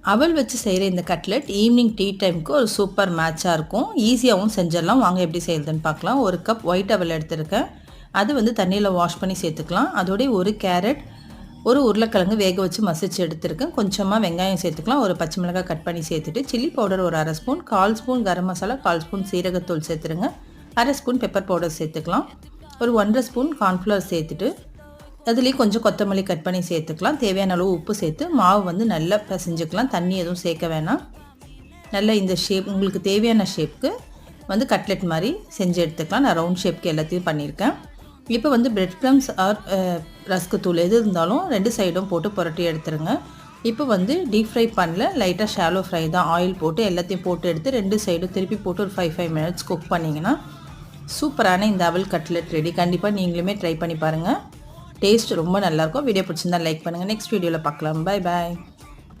அவள் வச்சு செய்கிற இந்த கட்லெட் ஈவினிங் டீ டைமுக்கு ஒரு சூப்பர் மேட்சாக இருக்கும். ஈஸியாகவும் செஞ்சிடலாம். வாங்க எப்படி செய்யுதுன்னு பார்க்கலாம். ஒரு கப் ஒயிட் அவல் எடுத்திருக்கேன். அது வந்து தண்ணியில் வாஷ் பண்ணி சேர்த்துக்கலாம். அதோடய ஒரு கேரட் ஒரு உருளைக்கிழங்கு வேக வச்சு மசிச்சு எடுத்துருக்கேன். கொஞ்சமாக வெங்காயம் சேர்த்துக்கலாம். ஒரு பச்சை மிளகாய் கட் பண்ணி சேர்த்துட்டு சில்லி பவுடர் ஒரு அரை ஸ்பூன் கால் ஸ்பூன் கரம் மசாலா கால் ஸ்பூன் சீரகத்தூள் சேர்த்துருங்க. அரை ஸ்பூன் பெப்பர் பவுடர் சேர்த்துக்கலாம். ஒரு ஒன்றரை ஸ்பூன் கார்ன்ஃப்ளவர் சேர்த்துட்டு அதுலேயும் கொஞ்சம் கொத்தமல்லி கட் பண்ணி சேர்த்துக்கலாம். தேவையான அளவு உப்பு சேர்த்து மாவு வந்து நல்லா பிசைஞ்சுக்கலாம். தண்ணி எதுவும் சேர்க்க வேணாம். நல்லா இந்த ஷேப் உங்களுக்கு தேவையான ஷேப்புக்கு வந்து கட்லெட் மாதிரி செஞ்சு எடுத்துக்கலாம். நான் ரவுண்ட் ஷேப்க்கு எல்லாத்தையும் பண்ணியிருக்கேன். இப்போ வந்து பிரெட் க்ரம்ஸ் ஆர் ரஸ்க்கு தூள் எது இருந்தாலும் ரெண்டு சைடும் போட்டு புரட்டி எடுத்துருங்க. இப்போ வந்து டீப் ஃப்ரை பண்ணல லைட்டாக ஷாலோ ஃப்ரை தான். ஆயில் போட்டு எல்லாத்தையும் போட்டு எடுத்து ரெண்டு சைடும் திருப்பி போட்டு ஒரு ஃபைவ் ஃபைவ் மினிட்ஸ் குக் பண்ணிங்கன்னா சூப்பரான இந்த அவல் கட்லெட் ரெடி கண்டிப்பாக நீங்களுமே ட்ரை பண்ணி பாருங்கள் டேஸ்ட் ரொம்ப நல்லாயிருக்கும். வீடியோ பிடிச்சிருந்தா லைக் பண்ணுங்கள் நெக்ஸ்ட் வீடியோவில் பார்க்கலாம். பாய் பாய்